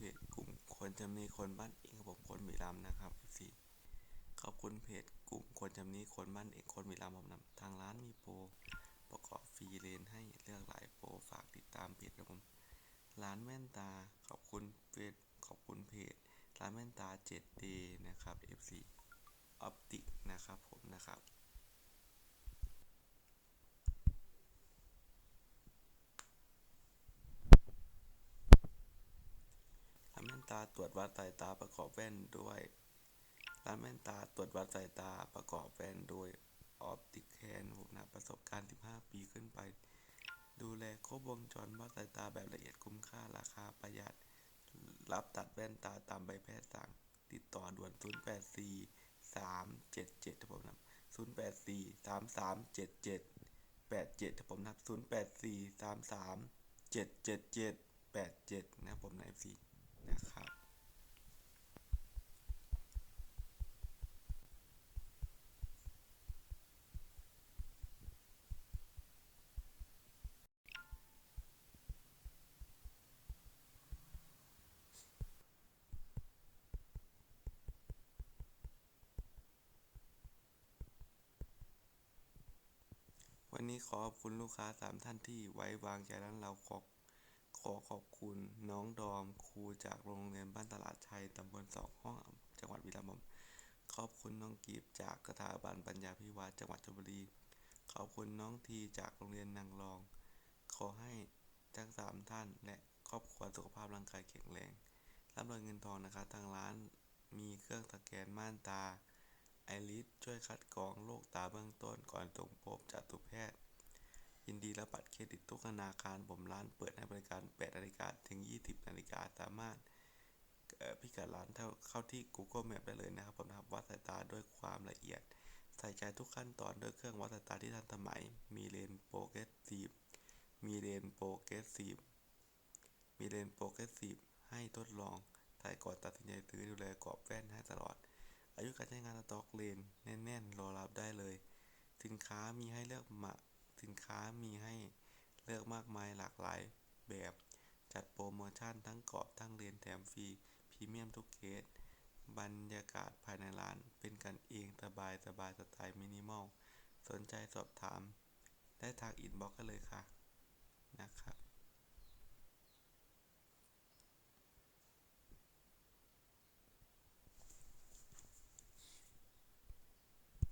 เพจกลุ่มคนจำนี้คนบ้านเองครับผมคนบุรีรัมนะครับ FC ขอบคุณเพจกลุ่มคนจำนี้คนบ้านเองคนบุรีรัมผมนำทางร้านมีโปรประกอบฟรีเลนให้เลือกหลายโปรฝากติดตามเพจครับผมร้านแว่นตาขอบคุณเพจขอบคุณเพจร้านแว่นตา 7D นะครับ FC ออปติกนะครับผมนะครับ ร้านแว่น ตาตรวจวัดสายตาประกอบแว่นด้วย ร้านแว่นตาตรวจวัดสายตาประกอบแว่นโดยออปติกแคนผมนะประสบการณ์ 15 ปีขึ้นไป ดูแลครบวงจรวัดสายตาแบบละเอียดคุ้มค่าราคาประหยัด รับตัดแว่นตาตามใบแพทย์สั่ง ติดต่อด่วน 084 377ครับผมนะ084 3377 87ครับผมนะ084 33 777 87 นะครับผมนะ FC นะครับ วันนี้ขอขอบคุณลูกค้าสามท่านที่ไว้วางใจร้านเราขอ ขอขอบคุณน้องดอมครูจากโรงเรียนบ้านตลาดชัยตำบลสองห้องจังหวัดบุรีรัมย์ขอบคุณน้องกีบจากสถาบันปัญญาพิวัตรจังหวัดชลบุรี ขอบคุณน้องทีจากโรงเรียนนางรอง ขอให้ทั้งสามท่าน และครอบครัวสุขภาพร่างกายแข็งแรงร่ำรวยเงินทองนะครับทางร้านมีเครื่องสแกนม่านตาไอริสช่วยคัดกรองโรคตาเบื้องต้นก่อนส่งพบจัตุแพทย์ ยินดีรับบัตรเครดิตทุกธนาคารผมร้านเปิดให้บริการ 8นาฬิกาถึง 20นาฬิกาสามารถพิกัดร้านเข้าที่ Google Map ได้เลยนะครับผมนะครับวัดสายตาด้วยความละเอียด ใส่ใจทุกขั้นตอนด้วยเครื่องวัดสายตาที่ทันสมัย มีเลนโปรเกรสซีฟมีเลนโปรเกรสซีฟมีเลนโปรเกรสซีฟให้ทดลองถ่ายก่อนตัดสินใจซื้อดูแลกรอบแว่นให้ตลอด อายุการใช้งานสต็อกเลนแน่นๆ รอรับได้เลย สินค้ามีให้เลือกมาสินค้ามีให้ เลือกมากมายหลากหลายแบบ จัดโปรโมชั่นทั้งกรอบทั้งเรียนแถมฟรีพรีเมียมทุกเคส บรรยากาศภายในร้านเป็นกันเองสบายสบายสไตล์มินิมอล สนใจสอบถาม ได้ทางอินบ็อกซ์กันเลยค่ะ นะครับ